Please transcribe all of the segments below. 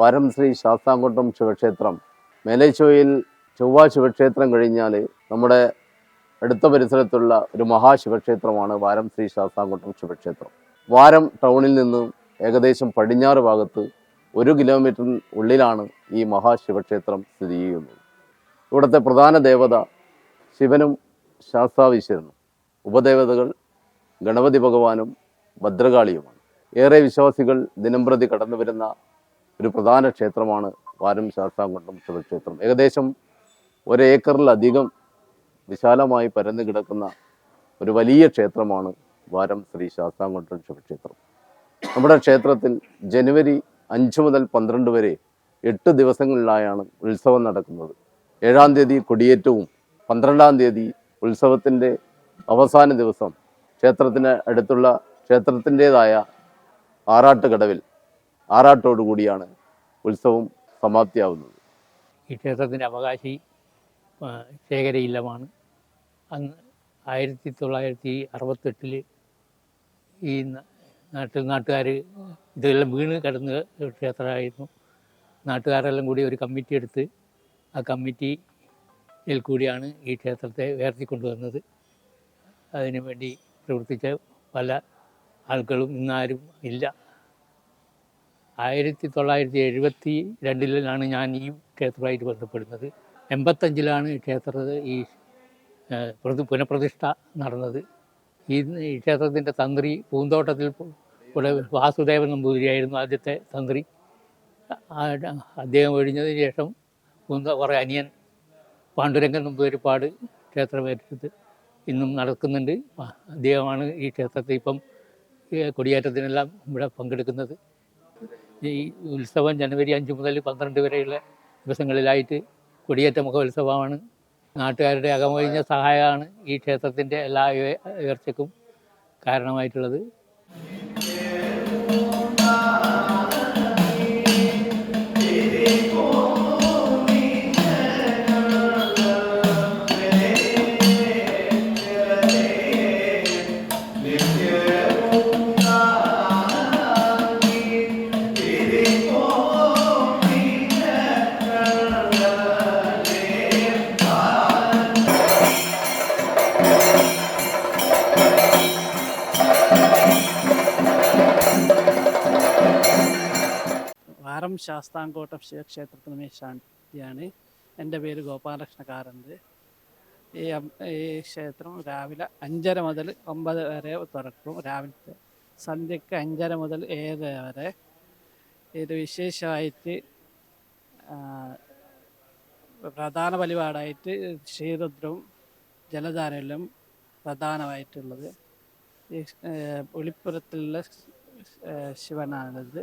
വാരം ശ്രീ ശാസ്താംകോട്ടം ശിവക്ഷേത്രം. മേലേച്ചോയിൽ ചൊവ്വ ശിവക്ഷേത്രം കഴിഞ്ഞാൽ നമ്മുടെ അടുത്ത പരിസരത്തുള്ള ഒരു മഹാശിവക്ഷേത്രമാണ് വാരം ശ്രീ ശാസ്താംകോട്ടം ശിവക്ഷേത്രം. വാരം ടൗണിൽ നിന്ന് ഏകദേശം പടിഞ്ഞാറ് ഭാഗത്ത് ഒരു കിലോമീറ്ററിന് ഉള്ളിലാണ് ഈ മഹാശിവക്ഷേത്രം സ്ഥിതി ചെയ്യുന്നത്. ഇവിടുത്തെ പ്രധാന ദേവത ശിവനും ശാസ്താവിശ്വരനും ഉപദേവതകൾ ഗണപതി ഭഗവാനും ഭദ്രകാളിയുമാണ്. ഏറെ വിശ്വാസികൾ ദിനംപ്രതി കടന്നു വരുന്ന ഒരു പ്രധാന ക്ഷേത്രമാണ് വാരം ശാസ്താംകുണ്ടം ശിവക്ഷേത്രം. ഏകദേശം ഒരേക്കറിലധികം വിശാലമായി പരന്നു കിടക്കുന്ന ഒരു വലിയ ക്ഷേത്രമാണ് വാരം ശ്രീ ശാസ്താംകുണ്ടം ശിവക്ഷേത്രം. നമ്മുടെ ക്ഷേത്രത്തിൽ ജനുവരി അഞ്ച് മുതൽ പന്ത്രണ്ട് വരെ എട്ട് ദിവസങ്ങളിലായാണ് ഉത്സവം നടക്കുന്നത്. ഏഴാം തീയതി കൊടിയേറ്റവും പന്ത്രണ്ടാം തീയതി ഉത്സവത്തിന്റെ അവസാന ദിവസം ക്ഷേത്രത്തിന് അടുത്തുള്ള ക്ഷേത്രത്തിന്റെതായ ആറാട്ടുകടവിൽ ആറാട്ടോടുകൂടിയാണ് ഉത്സവം സമാപ്തിയാവുന്നത്. ഈ ക്ഷേത്രത്തിന്റെ അവകാശി ശേഖര ഇല്ലമാണ്. അന്ന് ആയിരത്തി തൊള്ളായിരത്തി അറുപത്തെട്ടിൽ ഈ നാട്ടിൽ നാട്ടുകാർ ഇതെല്ലാം വീണ് കിടന്ന ക്ഷേത്രമായിരുന്നു. നാട്ടുകാരെല്ലാം കൂടി ഒരു കമ്മിറ്റി എടുത്ത് ആ കമ്മിറ്റിയിൽ കൂടിയാണ് ഈ ക്ഷേത്രത്തെ ഉയർത്തിക്കൊണ്ടുവന്നത്. അതിനു വേണ്ടി പ്രവർത്തിച്ച പല ആളുകളും ഇന്നാരും ഇല്ല. ആയിരത്തി തൊള്ളായിരത്തി എഴുപത്തി രണ്ടിലാണ് ഞാൻ ഈ ക്ഷേത്രമായിട്ട് ബന്ധപ്പെടുന്നത്. എൺപത്തഞ്ചിലാണ് ഈ ക്ഷേത്രത്തിൽ ഈ പുനഃപ്രതിഷ്ഠ നടന്നത്. ഈ ക്ഷേത്രത്തിന്റെ തന്ത്രി പൂന്തോട്ടത്തിൽ ഇവിടെ വാസുദേവൻ നമ്പൂതിരിയായിരുന്നു ആദ്യത്തെ തന്ത്രി. അദ്ദേഹം ഒഴിഞ്ഞതിന് ശേഷം പൂന്ത കുറേ അനിയൻ പാണ്ഡുരംഗൻ നമ്പൂതിരിപ്പാട് ക്ഷേത്രം ഇന്നും നടക്കുന്നുണ്ട്. അദ്ദേഹമാണ് ഈ ക്ഷേത്രത്തിൽ ഇപ്പം കൊടിയേറ്റത്തിനെല്ലാം ഇവിടെ പങ്കെടുക്കുന്നത്. ഈ ഉത്സവം ജനുവരി അഞ്ച് മുതൽ പന്ത്രണ്ട് വരെയുള്ള ദിവസങ്ങളിലായിട്ട് കൊടിയേറ്റ മഹോത്സവമാണ് നാട്ടുകാരുടെ അകമൊഴിഞ്ഞ സഹായമാണ് ഈ ക്ഷേത്രത്തിന്റെ എല്ലാ ഉയ- ഉയർച്ചയ്ക്കും കാരണമായിട്ടുള്ളത്. ശാസ്താംകോട്ടം ശിവക്ഷേത്രത്തിന് മേശാന്തിയാണ് എന്റെ പേര് ഗോപാലകൃഷ്ണ കാരന്ത് ഈ ഈ ക്ഷേത്രം രാവിലെ അഞ്ചര മുതൽ ഒമ്പത് വരെ തുറക്കും. രാവിലത്തെ സന്ധ്യക്ക് അഞ്ചര മുതൽ ഏഴ് വരെ. ഇത് വിശേഷമായിട്ട് പ്രധാന പരിപാടായിട്ട് ശ്രീരുദ്രവും ജലധാരയിലും പ്രധാനമായിട്ടുള്ളത്. ഈ ഒളിപ്പുറത്തുള്ള ശിവനാണിത്.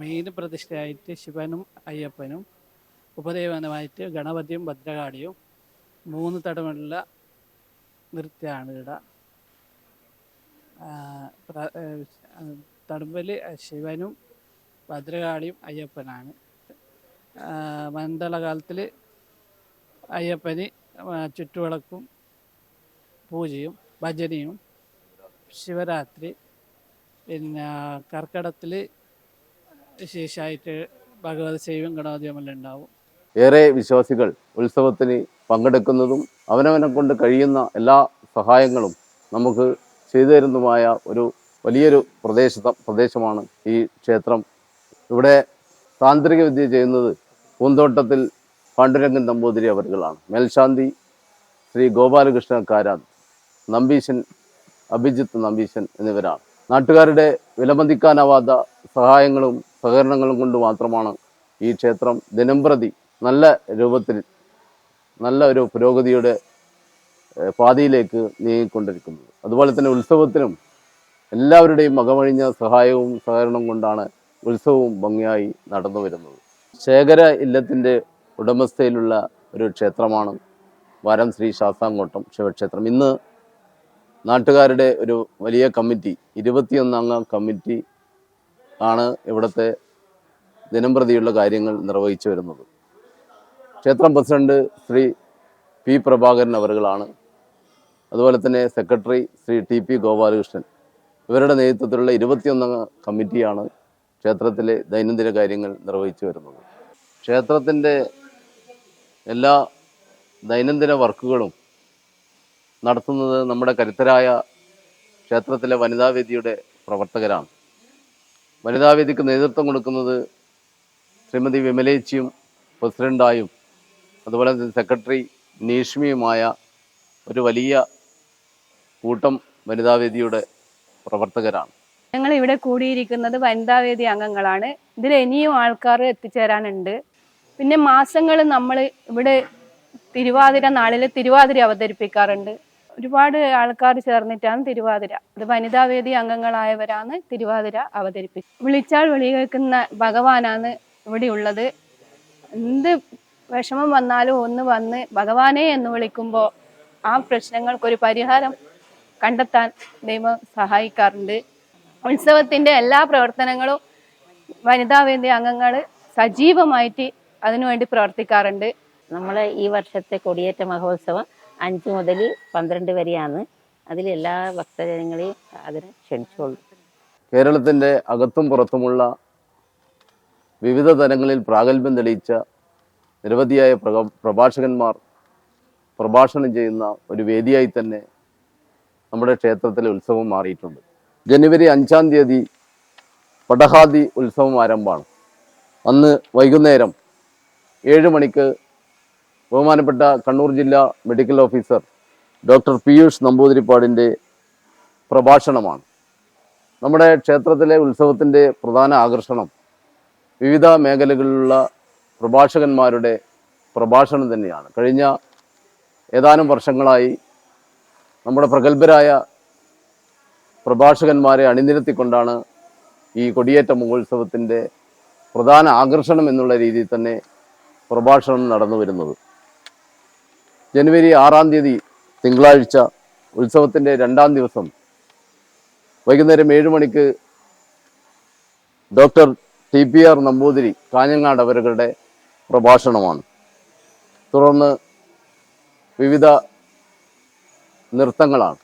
മെയിൻ പ്രതിഷ്ഠയായിട്ട് ശിവനും അയ്യപ്പനും ഉപദേവനുമായിട്ട് ഗണപതിയും ഭദ്രകാളിയും മൂന്ന് തടമുള്ള നൃത്തമാണ് ഇവിടെ തടമ്പൽ ശിവനും ഭദ്രകാളിയും അയ്യപ്പനാണ്. മണ്ഡലകാലത്തിൽ അയ്യപ്പന് ചുറ്റുവിളക്കും പൂജയും ഭജനയും ശിവരാത്രി പിന്നെ കർക്കിടത്തിൽ വിശേഷമായിട്ട് ഭഗവത് ശൈവം ഗണപതിയും ഉണ്ടാവും. ഏറെ വിശ്വാസികൾ ഉത്സവത്തിന് പങ്കെടുക്കുന്നതും അവനവനെ കൊണ്ട് കഴിയുന്ന എല്ലാ സഹായങ്ങളും നമുക്ക് ചെയ്തു തരുന്നതുമായ ഒരു വലിയൊരു പ്രദേശ പ്രദേശമാണ് ഈ ക്ഷേത്രം. ഇവിടെ താന്ത്രിക വിദ്യ ചെയ്യുന്നത് പൂന്തോട്ടത്തിൽ പാണ്ഡുരംഗൻ നമ്പൂതിരി അവരുകളാണ്. മേൽശാന്തി ശ്രീ ഗോപാലകൃഷ്ണ കാരാ നമ്പീശൻ അഭിജിത്ത് നമ്പീശൻ എന്നിവരാണ്. നാട്ടുകാരുടെ വിലമതിക്കാനാവാത്ത സഹായങ്ങളും സഹകരണങ്ങളും കൊണ്ട് മാത്രമാണ് ഈ ക്ഷേത്രം ദിനംപ്രതി നല്ല രൂപത്തിൽ നല്ല ഒരു പുരോഗതിയുടെ പാതിയിലേക്ക് നീങ്ങിക്കൊണ്ടിരിക്കുന്നത്. അതുപോലെ തന്നെ ഉത്സവത്തിനും എല്ലാവരുടെയും മകമഴിഞ്ഞ സഹായവും സഹകരണവും കൊണ്ടാണ് ഉത്സവവും ഭംഗിയായി നടന്നു വരുന്നത്. ശേഖര ഇല്ലത്തിന്റെ ഉടമസ്ഥയിലുള്ള ഒരു ക്ഷേത്രമാണ് വരം ശ്രീ ശാസ്താംകോട്ടം ശിവക്ഷേത്രം. ഇന്ന് നാട്ടുകാരുടെ ഒരു വലിയ കമ്മിറ്റി ഇരുപത്തിയൊന്നംഗ കമ്മിറ്റി ആണ് ഇവിടുത്തെ ദിനംപ്രതിയുള്ള കാര്യങ്ങൾ നിർവഹിച്ചു വരുന്നത്. ക്ഷേത്രം പ്രസിഡന്റ് ശ്രീ പി പ്രഭാകരൻ അവറുകളാണ് അതുപോലെ തന്നെ secretary Shri T P Gopalakrishnan. ഇവരുടെ നേതൃത്വത്തിലുള്ള ഇരുപത്തിയൊന്നംഗ കമ്മിറ്റിയാണ് ക്ഷേത്രത്തിലെ ദൈനംദിന കാര്യങ്ങൾ നിർവഹിച്ചു വരുന്നത്. ക്ഷേത്രത്തിന്റെ എല്ലാ ദൈനംദിന വർക്കുകളും നടത്തുന്നത് നമ്മുടെ കരുത്തരായ ക്ഷേത്രത്തിലെ വനിതാവേദിയുടെ പ്രവർത്തകരാണ്. വനിതാവേദിക്ക് നേതൃത്വം കൊടുക്കുന്നത് ശ്രീമതി വിമലേച്ചിയും പ്രസിഡന്റായും അതുപോലെ തന്നെ സെക്രട്ടറി നീഷ്മിയുമായ ഒരു വലിയ കൂട്ടം വനിതാവേദിയുടെ പ്രവർത്തകരാണ്. ഞങ്ങൾ ഇവിടെ കൂടിയിരിക്കുന്നത് വനിതാവേദി അംഗങ്ങളാണ്. ഇതിൽ ഇനിയും ആൾക്കാർ എത്തിച്ചേരാനുണ്ട്. പിന്നെ മാസങ്ങൾ നമ്മൾ ഇവിടെ തിരുവാതിര നാളിൽ തിരുവാതിര അവതരിപ്പിക്കാറുണ്ട്. ഒരുപാട് ആൾക്കാർ ചേർന്നിട്ടാണ് തിരുവാതിര. ഇത് വനിതാവേദി അംഗങ്ങളായവരാണ് തിരുവാതിര അവതരിപ്പിച്ചത്. വിളിച്ചാൽ വിളി കേൾക്കുന്ന ഭഗവാനാണ് ഇവിടെ ഉള്ളത്. എന്ത് വിഷമം വന്നാലും ഒന്ന് വന്ന് ഭഗവാനെ എന്ന് വിളിക്കുമ്പോൾ ആ പ്രശ്നങ്ങൾക്കൊരു പരിഹാരം കണ്ടെത്താൻ ദൈവം സഹായിക്കാറുണ്ട്. ഉത്സവത്തിന്റെ എല്ലാ പ്രവർത്തനങ്ങളും വനിതാവേദി അംഗങ്ങൾ സജീവമായിട്ട് അതിനുവേണ്ടി പ്രവർത്തിക്കാറുണ്ട്. നമ്മൾ ഈ വർഷത്തെ കൊടിയേറ്റ മഹോത്സവം അഞ്ച് മുതൽ പന്ത്രണ്ട് വരെയാണ്. അതിൽ എല്ലാ ഭക്തജനങ്ങളെയും അതിനെ ക്ഷണിച്ചോളൂ. കേരളത്തിന്റെ അകത്തും പുറത്തുമുള്ള വിവിധ തലങ്ങളിൽ പ്രാഗൽഭ്യം തെളിയിച്ച നിരവധിയായ പ്രഭാഷകന്മാർ പ്രഭാഷണം ചെയ്യുന്ന ഒരു വേദിയായി തന്നെ നമ്മുടെ ക്ഷേത്രത്തിലെ ഉത്സവം മാറിയിട്ടുണ്ട്. ജനുവരി അഞ്ചാം തീയതി പടഹാദി ഉത്സവം ആരംഭമാണ്. അന്ന് വൈകുന്നേരം ഏഴ് മണിക്ക് ബഹുമാനപ്പെട്ട കണ്ണൂർ ജില്ലാ മെഡിക്കൽ ഓഫീസർ ഡോക്ടർ പീയൂഷ് നമ്പൂതിരിപ്പാടിന്റെ പ്രഭാഷണമാണ്. നമ്മുടെ ക്ഷേത്രത്തിലെ ഉത്സവത്തിന്റെ പ്രധാന ആകർഷണം വിവിധ മേഖലകളിലുള്ള പ്രഭാഷകന്മാരുടെ പ്രഭാഷണം തന്നെയാണ്. കഴിഞ്ഞ ഏതാനും വർഷങ്ങളായി നമ്മുടെ പ്രഗത്ഭരായ പ്രഭാഷകന്മാരെ അണിനിരത്തിക്കൊണ്ടാണ് ഈ കൊടിയേറ്റ മഹോത്സവത്തിന്റെ പ്രധാന ആകർഷണം എന്നുള്ള രീതിയിൽ തന്നെ പ്രഭാഷണം നടന്നു വരുന്നത് ജനുവരി ആറാം തീയതി തിങ്കളാഴ്ച ഉത്സവത്തിന്റെ രണ്ടാം ദിവസം വൈകുന്നേരം ഏഴ് മണിക്ക് doctor T P R Namboothiri Kanhangad അവരുടെ പ്രഭാഷണമാണ്. തുടർന്ന് വിവിധ നൃത്തങ്ങളാണ്.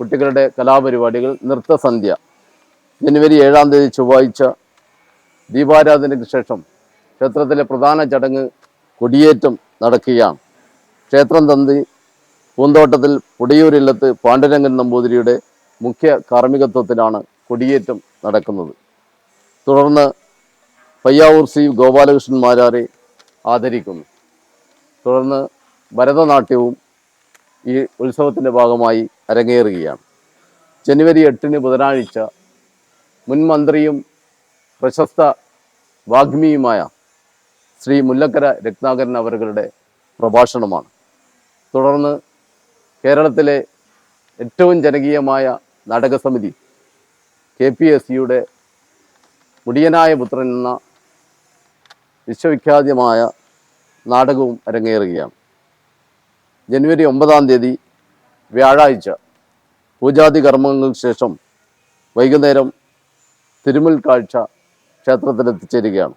കുട്ടികളുടെ കലാപരിപാടികൾ നൃത്തസന്ധ്യ. ജനുവരി ഏഴാം തീയതി ചൊവ്വാഴ്ച ദീപാരാധനയ്ക്ക് ശേഷം ക്ഷേത്രത്തിലെ പ്രധാന ചടങ്ങ് കൊടിയേറ്റം നടക്കുകയാണ്. ക്ഷേത്രം തന്തി പൂന്തോട്ടത്തിൽ പുടിയൂരില്ലത്ത് പാണ്ഡുരംഗൻ നമ്പൂതിരിയുടെ മുഖ്യ കാർമ്മികത്വത്തിലാണ് കൊടിയേറ്റം നടക്കുന്നത്. തുടർന്ന് പയ്യാവൂർ സി ഗോപാലകൃഷ്ണൻ മാരാരെ ആദരിക്കുന്നു. തുടർന്ന് ഭരതനാട്യവും ഈ ഉത്സവത്തിന്റെ ഭാഗമായി അരങ്ങേറുകയാണ്. ജനുവരി എട്ടിന് ബുധനാഴ്ച മുൻ മന്ത്രിയും പ്രശസ്ത വാഗ്മിയുമായ ശ്രീ മുല്ലക്കര രത്നാകരൻ അവരുടെ പ്രഭാഷണമാണ്. തുടർന്ന് കേരളത്തിലെ ഏറ്റവും ജനകീയമായ നാടകസമിതി കെ പി എസ് സിയുടെ മുടിയനായ പുത്രൻ എന്ന വിശ്വവിഖ്യാതമായ നാടകവും അരങ്ങേറുകയാണ്. ജനുവരി ഒമ്പതാം തീയതി വ്യാഴാഴ്ച പൂജാതി കർമ്മങ്ങൾക്ക് ശേഷം വൈകുന്നേരം തിരുമൽ കാഴ്ച ക്ഷേത്രത്തിലെത്തിച്ചേരുകയാണ്.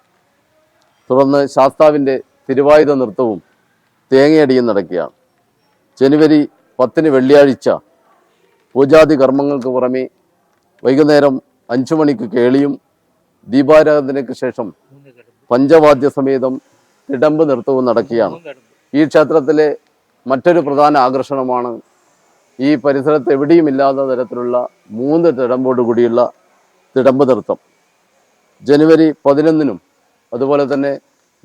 തുടർന്ന് ശാസ്താവിന്റെ തിരുവായുധ നൃത്തവും തേങ്ങയടിയും നടക്കുകയാണ്. ജനുവരി പത്തിന് വെള്ളിയാഴ്ച പൂജാതി കർമ്മങ്ങൾക്ക് പുറമെ വൈകുന്നേരം അഞ്ചു മണിക്ക് കേളിയും ദീപാരാധനയ്ക്ക് ശേഷം പഞ്ചവാദ്യ സമേതം തിടമ്പ് നൃത്തവും നടക്കുകയാണ്. ഈ ക്ഷേത്രത്തിലെ മറ്റൊരു പ്രധാന ആകർഷണമാണ് ഈ പരിസരത്ത് എവിടെയും ഇല്ലാത്ത തരത്തിലുള്ള മൂന്ന് തിടമ്പോട് കൂടിയുള്ള തിടമ്പ് നൃത്തം. ജനുവരി പതിനൊന്നിനും അതുപോലെ തന്നെ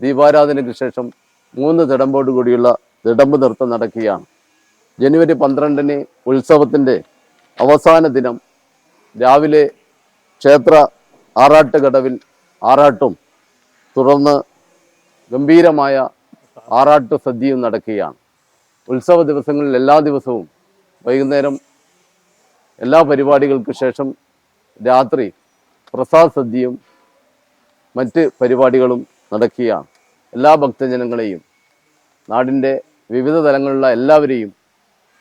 ദീപാരാധനയ്ക്ക് ശേഷം മൂന്ന് തിടമ്പോട് കൂടിയുള്ള തിടമ്പ് നൃത്തം നടക്കുകയാണ്. ജനുവരി പന്ത്രണ്ടിന് ഉത്സവത്തിന്റെ അവസാന ദിനം രാവിലെ ക്ഷേത്ര ആറാട്ടുകടവിൽ ആറാട്ടും തുടർന്ന് ഗംഭീരമായ ആറാട്ടു സദ്യയും നടക്കുകയാണ്. ഉത്സവ ദിവസങ്ങളിൽ എല്ലാ ദിവസവും വൈകുന്നേരം എല്ലാ പരിപാടികൾക്ക് ശേഷം രാത്രി പ്രസാദ് സദ്യയും മറ്റ് പരിപാടികളും നടക്കുകയാണ്. എല്ലാ ഭക്തജനങ്ങളെയും നാടിന്റെ വിവിധ തലങ്ങളിലുള്ള എല്ലാവരെയും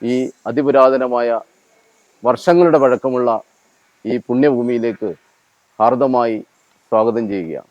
ഈ അതിപുരാതനമായ വർഷങ്ങളുടെ പഴക്കമുള്ള ഈ പുണ്യഭൂമിയിലേക്ക് ഹാർദമായി സ്വാഗതം ചെയ്യുകയാണ്.